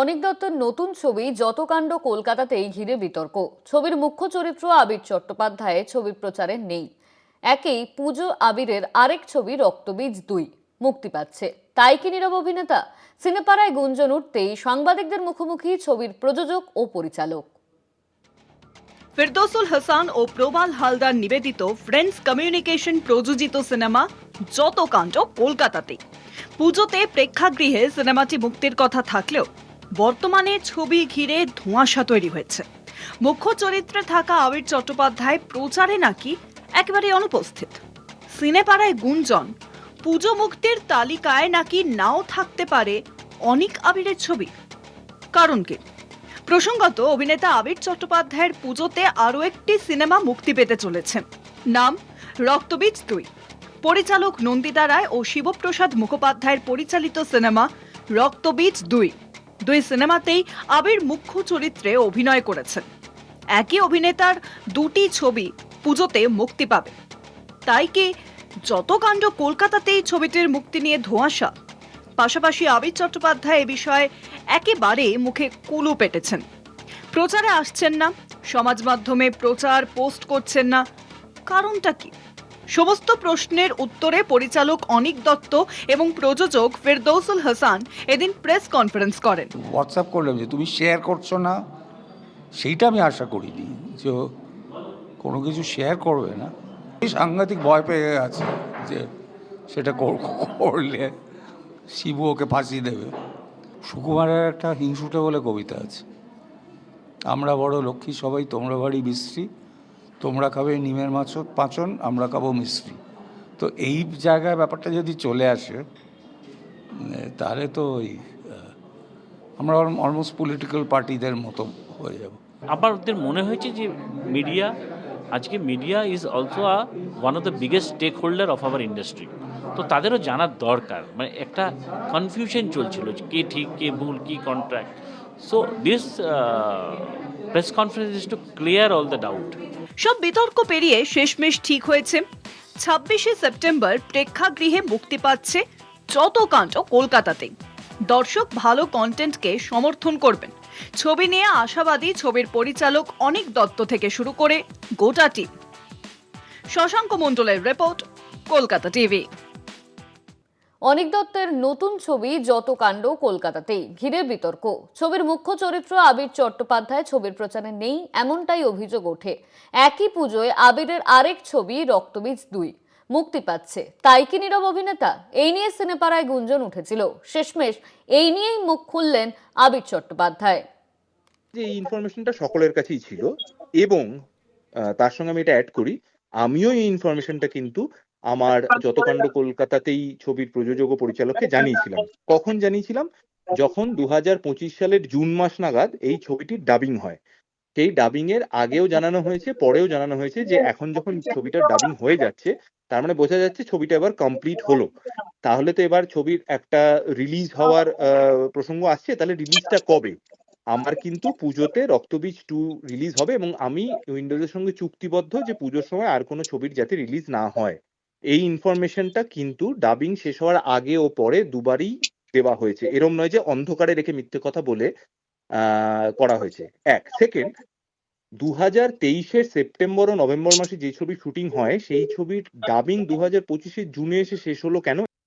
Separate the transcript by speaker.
Speaker 1: অনিক দত্তের নতুন ছবি যত কাণ্ড কলকাতাতেই ঘিরে বিতর্ক। ছবির মুখ্য চরিত্র আবির চট্টোপাধ্যায় ছবির প্রচারে নেই। একেই পুজো আবিরের আরেক ছবি রক্তবীজ দুই। মুক্তি পাচ্ছে। তাই কি নীরব অভিনেতা? সিনেপাড়ায় গুঞ্জন উঠতেই সাংবাদিকদের মুখোমুখি ছবির প্রযোজক ও পরিচালক।
Speaker 2: ফেরদৌসুল হাসান ও প্রবাল হালদার নিবেদিত ফ্রেন্ডস কমিউনিকেশন প্রযোজিত সিনেমা যত কাণ্ড কলকাতাতে পুজোতে প্রেক্ষাগৃহে সিনেমাটি মুক্তির কথা থাকলেও বর্তমানে ছবি ঘিরে ধোঁয়াশা তৈরি হয়েছে। মুখ্য চরিত্রে থাকা আবির চট্টোপাধ্যায় প্রচারে নাকি একেবারে অনুপস্থিত। সিনেপাড়ায় গুঞ্জন, পুজো মুক্তির তালিকায় নাকি নাও থাকতে পারে অনেক আবিরের ছবি। কারণ কি? প্রসঙ্গত, অভিনেতা আবির চট্টোপাধ্যায়ের পুজোতে আরও একটি সিনেমা মুক্তি পেতে চলেছে। নাম, রক্তবীজ দুই। পরিচালক নন্দিতা রায় ও শিবপ্রসাদ মুখোপাধ্যায়ের পরিচালিত সিনেমা, রক্তবীজ দুই। দুই সিনেমাতেই আবির মুখ্য চরিত্রে অভিনয় করেছেন। একই অভিনেতার দুটি ছবি পুজোতে মুক্তি পাবে। তাই কি যত কাণ্ড কলকাতাতেই ছবিটির মুক্তি নিয়ে ধোঁয়াশা, পাশাপাশি আবির চট্টোপাধ্যায় এ বিষয়ে একেবারে মুখে কুলু পেটেছেন। প্রচারে আসছেন না, সমাজ মাধ্যমে প্রচার পোস্ট করছেন না, কারণটা কি? সমস্ত প্রশ্নের উত্তরে পরিচালক অনিক দত্ত এবং প্রযোজক ফেরদৌসুল হাসান এদিন প্রেস কনফারেন্স করেন।
Speaker 3: হোয়াটসঅ্যাপ করলাম যে, তুমি শেয়ার করছ না? সেইটা আমি আশা করিনি যে কোনো কিছু শেয়ার করবে না। সাংঘাতিক ভয় পেয়ে আছে যে সেটা করলে শিবু ওকে ফাঁসি দেবে। সুকুমারের একটা হিংসুটে বলে কবিতা আছে, আমরা বড় লক্ষ্মী, সবাই তোমরা বাড়ি বিশ্রী তোমরা খাবে নিমের মাছ পাঁচন, আমরা খাব মিশ্রি তো এই জায়গায় ব্যাপারটা যদি চলে আসে তাহলে তো ওই আমরা অলমোস্ট পলিটিক্যাল পার্টিদের মতো হয়ে যাব।
Speaker 4: আবার ওদের মনে হয়েছে যে মিডিয়া, আজকে media is also a one of the biggest stake holder of our industry তো তাদেরও জানার দরকার মানে একটা কনফিউশন চলছিল কে ঠিক, কে ভুল, কি contract so this press conference is to clear all the doubt
Speaker 2: সব বিতর্ক পেরিয়ে শেষমেশ ঠিক হয়েছে। ছাব্বিশে সেপ্টেম্বর প্রেক্ষাগৃহে মুক্তি পাচ্ছে যত কাণ্ড কলকাতাতেই। দর্শক ভালো কন্টেন্টকে সমর্থন করবেন। ছবি নিয়ে আশাবাদী ছবির পরিচালক অনেক দত্ত থেকে শুরু করে গোটা টিম। শশাঙ্ক মণ্ডলের রিপোর্ট, কলকাতা টিভি।
Speaker 1: অনিক দত্তের নতুন ছবি যত কাণ্ড কলকাতাতেই, ঘিরে বিতর্ক। ছবির মুখ্য চরিত্র আবির চট্টোপাধ্যায় ছবির প্রচারে নেই, এমনটাই অভিযোগ ওঠে। একই পুজোয় আবিরের আরেক ছবি রক্তবীজ দুই। মুক্তি পাচ্ছে। তাই কি নীরব অভিনেতা? এই নিয়ে সিনেপাড়ায় গুঞ্জন উঠেছিল। শেষমেশ এই নিয়েই মুখ খুললেন আবির চট্টোপাধ্যায়।
Speaker 5: যে এই ইনফরমেশনটা সকলের কাছেই ছিল এবং তার সঙ্গে আমি এটা অ্যাড করি, আমিও এই ইনফরমেশনটা কিন্তু আমার যতকাণ্ড কলকাতাতেই ছবির প্রযোজক ও পরিচালককে জানিয়েছিলাম। কখন জানিয়েছিলাম? যখন দু হাজার পঁচিশ সালের জুন মাস নাগাদ এই ছবিটির ডাবিং হয়। সেই ডাবিং এর আগেও জানানো হয়েছে পরেও জানানো হয়েছে যে এখন যখন ছবিটার ডাবিং হয়ে যাচ্ছে তার মানে বোঝা যাচ্ছে ছবিটা এবার কমপ্লিট হলো। তাহলে তো এবার ছবির একটা রিলিজ হওয়ার আহ, প্রসঙ্গ আসছে তাহলে রিলিজটা কবে? আমার কিন্তু পুজোতে রক্তবীজ টু রিলিজ হবে এবং আমি উইন্ডোজের সঙ্গে চুক্তিবদ্ধ যে পুজোর সময় আর কোনো ছবির যাতে রিলিজ না হয়। এই ইনফরমেশনটা কিন্তু ডাবিং শেষ হওয়ার আগে ও পরে দুবারই দেওয়া হয়েছে। এরম নয় যে অন্ধকারে রেখে মিথ্যে কথা বলে করা হয়েছে। এক সেকেন্ড দু হাজার তেইশের সেপ্টেম্বর ও নভেম্বর মাসে যে ছবি শুটিং হয়, সেই ছবির ডাবিং দু হাজার পঁচিশে জুনে এসে শেষ হলো কেন?